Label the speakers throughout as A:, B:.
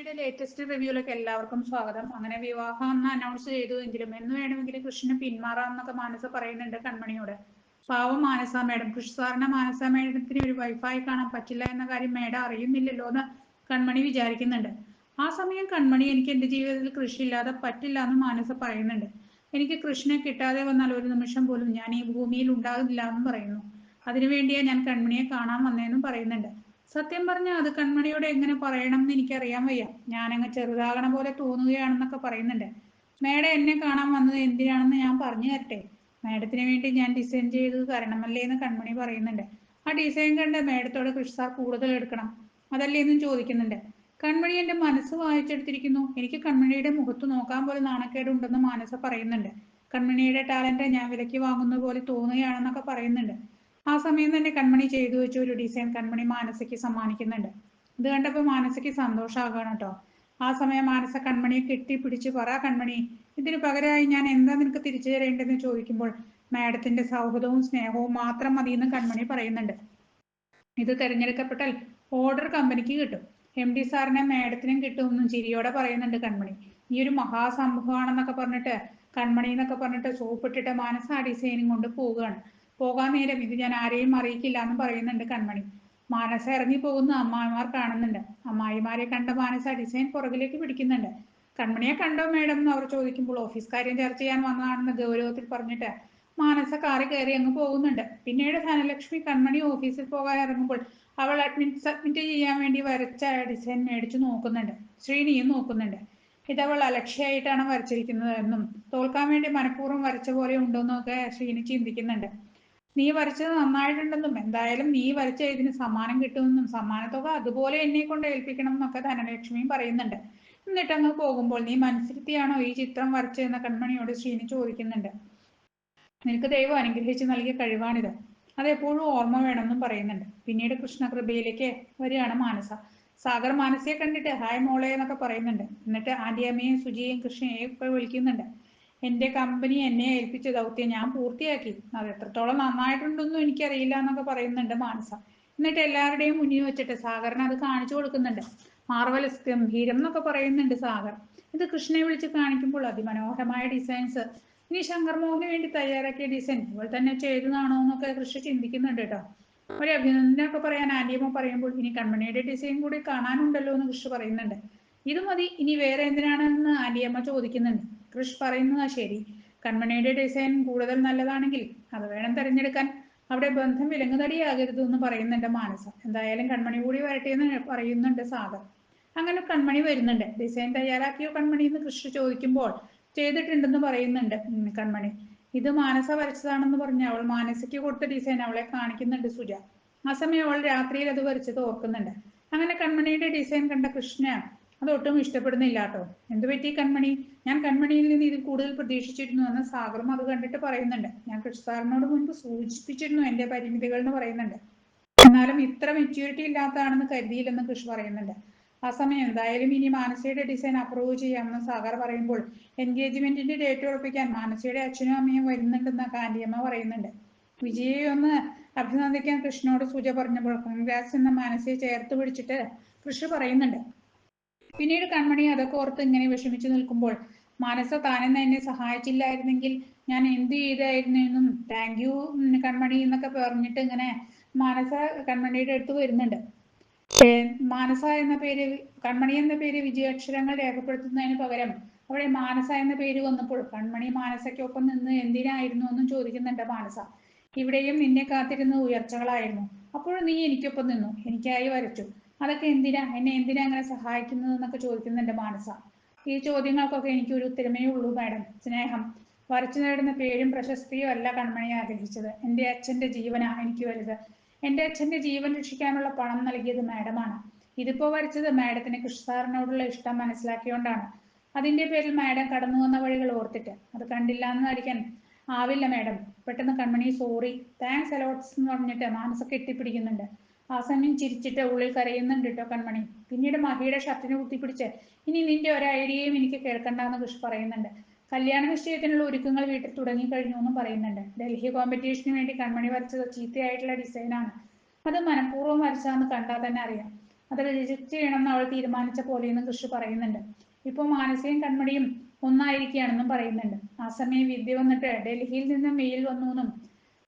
A: കൃഷ്ണയുടെ ലേറ്റസ്റ്റ് റിവ്യൂലേക്ക് എല്ലാവർക്കും സ്വാഗതം. അങ്ങനെ വിവാഹം എന്ന് അനൗൺസ് ചെയ്തു എങ്കിലും എന്ന് വേണമെങ്കിൽ കൃഷ്ണന് പിന്മാറാമെന്നൊക്കെ മാനസ പറയുന്നുണ്ട് കൺമണിയോട്. പാവം മാനസ മേഡം കൃഷി സാറിന് മാനസ മേഡത്തിന് ഒരു വൈഫായി കാണാൻ പറ്റില്ല എന്ന കാര്യം മേഡം അറിയുന്നില്ലല്ലോ എന്ന് കൺമണി വിചാരിക്കുന്നുണ്ട്. ആ സമയം കൺമണി എനിക്ക് എന്റെ ജീവിതത്തിൽ കൃഷി ഇല്ലാതെ പറ്റില്ല എന്ന് മാനസ പറയുന്നുണ്ട്. എനിക്ക് കൃഷ്ണനെ കിട്ടാതെ വന്നാൽ ഒരു നിമിഷം പോലും ഞാൻ ഈ ഭൂമിയിൽ ഉണ്ടാകില്ല എന്ന് പറയുന്നു. അതിനുവേണ്ടിയാ ഞാൻ കൺമണിയെ കാണാൻ വന്നതെന്നും പറയുന്നുണ്ട്. സത്യം പറഞ്ഞാൽ അത് കൺമണിയോട് എങ്ങനെ പറയണം എന്ന് എനിക്കറിയാൻ വയ്യ. ഞാനങ്ങ് ചെറുതാകണ പോലെ തോന്നുകയാണെന്നൊക്കെ പറയുന്നുണ്ട്. മേഡം എന്നെ കാണാൻ വന്നത് എന്തിനാണെന്ന് ഞാൻ പറഞ്ഞു തരട്ടെ. മേഡത്തിന് വേണ്ടി ഞാൻ ഡിസൈൻ ചെയ്തത് തരണമല്ലേ എന്ന് കൺമണി പറയുന്നുണ്ട്. ആ ഡിസൈൻ കണ്ട് മേഡത്തോട് കൃഷി സാർ കൂടുതൽ എടുക്കണം. അതല്ലേ എന്നും ചോദിക്കുന്നുണ്ട്. കൺമണി എന്റെ മനസ്സ് വായിച്ചെടുത്തിരിക്കുന്നു. എനിക്ക് കൺമണിയുടെ മുഖത്ത് നോക്കാൻ പോലെ നാണക്കേടുണ്ടെന്ന് മാനസ പറയുന്നുണ്ട്. കൺമണിയുടെ ടാലന്റ് ഞാൻ വിലയ്ക്ക് വാങ്ങുന്ന പോലെ തോന്നുകയാണെന്നൊക്കെ പറയുന്നുണ്ട്. ആ സമയം തന്നെ കൺമണി ചെയ്തു വെച്ച ഒരു ഡിസൈൻ കൺമണി മാനസയ്ക്ക് സമ്മാനിക്കുന്നുണ്ട്. ഇത് കണ്ടപ്പോൾ മാനസയ്ക്ക് സന്തോഷമാകണം കേട്ടോ. ആ സമയം മാനസ കെട്ടി കെട്ടിപ്പിടിച്ച് പറ കൺമണി ഇതിന് പകരമായി ഞാൻ എന്താ നിനക്ക് തിരിച്ചു തരേണ്ടതെന്ന് ചോദിക്കുമ്പോൾ മാഡത്തിന്റെ സൗഹൃദവും സ്നേഹവും മാത്രം മതി എന്ന് കൺമണി പറയുന്നുണ്ട്. ഇത് തിരഞ്ഞെടുക്കപ്പെട്ടാൽ ഓർഡർ കമ്പനിക്ക് കിട്ടും. എം ഡി സാറിനെ മാഡത്തിനും കിട്ടുമെന്നും ചിരിയോടെ പറയുന്നുണ്ട് കൺമണി. ഈ ഒരു മഹാസംഭവമാണെന്നൊക്കെ പറഞ്ഞിട്ട് കൺമണി എന്നൊക്കെ പറഞ്ഞിട്ട് സോപ്പിട്ടിട്ട് മാനസ ആ ഡിസൈനും കൊണ്ട് പോവുകയാണ്. പോകാൻ നേരം ഇത് ഞാൻ ആരെയും അറിയിക്കില്ല എന്ന് പറയുന്നുണ്ട് കൺമണി. മാനസ ഇറങ്ങി പോകുന്ന. അമ്മായിമാർ കാണുന്നുണ്ട്. അമ്മായിമാരെ കണ്ട മാനസ ഡിസൈൻ പുറകിലേക്ക് പിടിക്കുന്നുണ്ട്. കൺമണിയെ കണ്ടോ മേഡം എന്ന് അവർ ചോദിക്കുമ്പോൾ ഓഫീസ് കാര്യം ചർച്ച ചെയ്യാൻ വന്നതാണെന്ന് ഗൗരവത്തിൽ പറഞ്ഞിട്ട് മാനസ കാറി കയറി അങ്ങ് പോകുന്നുണ്ട്. പിന്നീട് ധനലക്ഷ്മി കൺമണി ഓഫീസിൽ പോകാൻ ഇറങ്ങുമ്പോൾ അവൾ അഡ്മിറ്റ് സബ്മിറ്റ് ചെയ്യാൻ വേണ്ടി വരച്ച ഡിസൈൻ മേടിച്ചു നോക്കുന്നുണ്ട്. ശ്രീനിയും നോക്കുന്നുണ്ട്. ഇതവൾ അലക്ഷ്യമായിട്ടാണ് വരച്ചിരിക്കുന്നത് എന്നും തോൽക്കാൻ വേണ്ടി മനഃപൂർവം വരച്ച പോലെ ഉണ്ടോന്നൊക്കെ ശ്രീനി ചിന്തിക്കുന്നുണ്ട്. നീ വരച്ചത് നന്നായിട്ടുണ്ടെന്നും എന്തായാലും നീ വരച്ച ഇതിന് സമ്മാനം കിട്ടുമെന്നും സമ്മാനത്തുക അതുപോലെ എന്നെ കൊണ്ട് ഏൽപ്പിക്കണം എന്നൊക്കെ ധനലക്ഷ്മിയും പറയുന്നുണ്ട്. എന്നിട്ട് അങ്ങ് പോകുമ്പോൾ നീ മനസ്സിരുത്തിയാണോ ഈ ചിത്രം വരച്ചതെന്ന കൺമണിയോട് ശ്രീനി ചോദിക്കുന്നുണ്ട്. നിനക്ക് ദൈവം അനുഗ്രഹിച്ച് നൽകിയ കഴിവാണിത്. അതെപ്പോഴും ഓർമ്മ വേണമെന്നും പറയുന്നുണ്ട്. പിന്നീട് കൃഷ്ണകൃപയിലേക്ക് വരികയാണ് മാനസ. സാഗർ മാനസയെ കണ്ടിട്ട് ഹായ് മോളെ എന്നൊക്കെ പറയുന്നുണ്ട്. എന്നിട്ട് ആന്റിയമ്മയും സുജിയും കൃഷ്ണയെയും ഒക്കെ വിളിക്കുന്നുണ്ട്. എന്റെ കമ്പനി എന്നെ ഏൽപ്പിച്ച ദൗത്യം ഞാൻ പൂർത്തിയാക്കി. അത് എത്രത്തോളം നന്നായിട്ടുണ്ടെന്നും എനിക്കറിയില്ല എന്നൊക്കെ പറയുന്നുണ്ട് മാനസ. എന്നിട്ട് എല്ലാവരുടെയും മുന്നിൽ വെച്ചിട്ട് സാഗറിന് അത് കാണിച്ചു കൊടുക്കുന്നുണ്ട്. മാർവലസ് ഗംഭീരം എന്നൊക്കെ പറയുന്നുണ്ട് സാഗർ. ഇത് കൃഷ്ണയെ വിളിച്ച് കാണിക്കുമ്പോൾ അതിമനോഹരമായ ഡിസൈൻസ് ഇനി ശങ്കർ മോഹന് വേണ്ടി തയ്യാറാക്കിയ ഡിസൈൻ ഇവൾ തന്നെ ചെയ്തതാണോ എന്നൊക്കെ കൃഷി ചിന്തിക്കുന്നുണ്ട് കേട്ടോ. ഒരു അഭിനന്ദനമൊക്കെ പറയാൻ ആന്റിയമ്മ പറയുമ്പോൾ ഇനി കൺമണിയുടെ ഡിസൈൻ കൂടി കാണാനുണ്ടല്ലോ എന്ന് കൃഷി പറയുന്നുണ്ട്. ഇത് മതി. ഇനി വേറെ എന്തിനാണെന്ന് ആന്റിയമ്മ ചോദിക്കുന്നുണ്ട്. കൃഷ് പറയുന്നതാ ശരി. കൺമണിയുടെ ഡിസൈൻ കൂടുതൽ നല്ലതാണെങ്കിൽ അത് വേണം തിരഞ്ഞെടുക്കാൻ. അവിടെ ബന്ധം വിലങ്ങുതടിയാകരുത് എന്ന് പറയുന്നുണ്ട് മാനസ. എന്തായാലും കൺമണി കൂടി വരട്ടെ എന്ന് പറയുന്നുണ്ട് സാഗർ അങ്ങനെ കൺമണി വരുന്നുണ്ട്. ഡിസൈൻ തയ്യാറാക്കിയോ കൺമണി എന്ന് കൃഷി ചോദിക്കുമ്പോൾ ചെയ്തിട്ടുണ്ടെന്ന് പറയുന്നുണ്ട് കൺമണി. ഇത് മാനസ വരച്ചതാണെന്ന് പറഞ്ഞ് അവൾ മാനസയ്ക്ക് കൊടുത്ത ഡിസൈൻ അവളെ കാണിക്കുന്നുണ്ട് സുജ. ആ സമയം അവൾ രാത്രിയിൽ അത് വരച്ചത് ഓർക്കുന്നുണ്ട്. അങ്ങനെ കൺമണിയുടെ ഡിസൈൻ കണ്ട കൃഷ്ണ അതൊട്ടും ഇഷ്ടപ്പെടുന്നില്ല കേട്ടോ എന്തു പറ്റി കൺമണി? ഞാൻ കൺമണിയിൽ നിന്ന് ഇതിൽ കൂടുതൽ പ്രതീക്ഷിച്ചിരുന്നു എന്ന് സാഗറും അത് കണ്ടിട്ട് പറയുന്നുണ്ട്. ഞാൻ കൃഷി സാറിനോട് മുൻപ് സൂചിപ്പിച്ചിരുന്നു എന്റെ പരിമിതികൾ എന്ന് പറയുന്നുണ്ട്. എന്നാലും ഇത്ര മെച്യൂരിറ്റി ഇല്ലാത്തതാണെന്ന് കരുതിയില്ലെന്ന് കൃഷി പറയുന്നുണ്ട്. ആ സമയം എന്തായാലും ഇനി മാനസയുടെ ഡിസൈൻ അപ്രൂവ് ചെയ്യാമെന്ന് സാഗർ പറയുമ്പോൾ എൻഗേജ്മെന്റിന്റെ ഡേറ്റ് ഉറപ്പിക്കാൻ മാനസയുടെ അച്ഛനും അമ്മയും വരുന്നുണ്ടെന്ന് കാന്റിയമ്മ പറയുന്നുണ്ട്. വിജയെ ഒന്ന് അഭിനന്ദിക്കാൻ കൃഷ്ണനോട് സൂച പറഞ്ഞപ്പോൾ കോൺഗ്രാസ് എന്ന മാനസയെ ചേർത്ത് പിടിച്ചിട്ട് കൃഷി പറയുന്നുണ്ട്. പിന്നീട് കൺമണി അതൊക്കെ ഓർത്ത് ഇങ്ങനെ വിഷമിച്ചു നിൽക്കുമ്പോൾ മാനസ താനെന്ന് എന്നെ സഹായിച്ചില്ലായിരുന്നെങ്കിൽ ഞാൻ എന്ത് ചെയ്തായിരുന്നു എന്നും താങ്ക് യു കൺമണി എന്നൊക്കെ പറഞ്ഞിട്ട് ഇങ്ങനെ മാനസ കൺമണിയുടെ അടുത്ത് വരുന്നുണ്ട്. മാനസ എന്ന പേര് കൺമണി എന്ന പേര് വിജയാക്ഷരങ്ങൾ രേഖപ്പെടുത്തുന്നതിന് പകരം അവിടെ മാനസ എന്ന പേര് വന്നപ്പോൾ കൺമണി മാനസയ്ക്കൊപ്പം നിന്ന് എന്തിനായിരുന്നു എന്നും ചോദിക്കുന്നുണ്ട് മാനസ ഇവിടെയും നിന്നെ കാത്തിരുന്ന ഉയർച്ചകളായിരുന്നു. അപ്പോഴും നീ എനിക്കൊപ്പം നിന്നു. എനിക്കായി വരച്ചു. അതൊക്കെ എന്തിനാ? എന്നെ എന്തിനാ അങ്ങനെ സഹായിക്കുന്നത് എന്നൊക്കെ ചോദിക്കുന്നുണ്ട് മാനസ. ഈ ചോദ്യങ്ങൾക്കൊക്കെ എനിക്ക് ഒരു ഉത്തരമേ ഉള്ളൂ മാഡം. സ്നേഹം. വരച്ചു നേടുന്ന പേരും പ്രശസ്തിയും അല്ല കൺമണി ആഗ്രഹിച്ചത്. എന്റെ അച്ഛന്റെ ജീവനാ എനിക്ക് വലുത്. എന്റെ അച്ഛന്റെ ജീവൻ രക്ഷിക്കാനുള്ള പണം നൽകിയത് മാഡമാണ്. ഇതിപ്പോ വരച്ചത് മാഡത്തിന് കൃഷ്ണസാറിനോടുള്ള ഇഷ്ടം മനസ്സിലാക്കിയോണ്ടാണ്. അതിന്റെ പേരിൽ മാഡം കടന്നു വന്ന വഴികൾ ഓർത്തിട്ട്. അത് കണ്ടില്ല എന്ന് നടിക്കാൻ ആവില്ല മാഡം. പെട്ടെന്ന് കൺമണി സോറി. താങ്ക്സ് അലോട്ട്സ് എന്ന് പറഞ്ഞിട്ട് മാനസ കെട്ടിപ്പിടിക്കുന്നുണ്ട്. ആ സമയം ചിരിച്ചിട്ട് ഉള്ളിൽ കരയുന്നുണ്ട് കേട്ടോ കൺമണി? പിന്നീട് മഹിയുടെ ഷർട്ടിനെ കുത്തിപ്പിടിച്ച് ഇനി നിന്റെ ഒരു ഐഡിയയും എനിക്ക് കേൾക്കണ്ടെന്ന് കൃഷി പറയുന്നുണ്ട്. കല്യാണ നിശ്ചയത്തിനുള്ള ഒരുക്കങ്ങൾ വീട്ടിൽ തുടങ്ങിക്കഴിഞ്ഞു എന്നും പറയുന്നുണ്ട്. ഡൽഹി കോമ്പറ്റീഷന് വേണ്ടി കൺമണി വരച്ചത് ചീത്തയായിട്ടുള്ള ഡിസൈനാണ്. അത് മനഃപൂർവം വരച്ചാന്ന് കണ്ടാൽ തന്നെ അറിയാം. അത് റിജക്റ്റ് ചെയ്യണമെന്ന് അവൾ തീരുമാനിച്ച പോലെയെന്നും കൃഷി പറയുന്നുണ്ട്. ഇപ്പോൾ മാനസയും കൺമണിയും ഒന്നായിരിക്കുകയാണെന്നും പറയുന്നുണ്ട്. ആ സമയം വിദ്യ വന്നിട്ട് ഡൽഹിയിൽ നിന്ന് മെയിൽ വന്നു എന്നും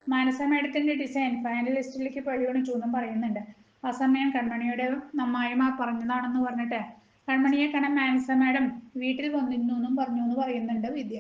A: മാനസ മേഡത്തിന്റെ ഡിസൈൻ ഫൈനലിസ്റ്റിലേക്ക് പരിഗണിച്ചു എന്നും പറയുന്നുണ്ട്. ആ സമയം കൺമണിയുടെ അമ്മായിമ്മ പറഞ്ഞതാണെന്ന് പറഞ്ഞിട്ട് കൺമണിയെ കാണാൻ മാനസ മാഡം വീട്ടിൽ വന്നിരുന്നു എന്നും പറഞ്ഞു എന്ന് പറയുന്നുണ്ട് വിദ്യ.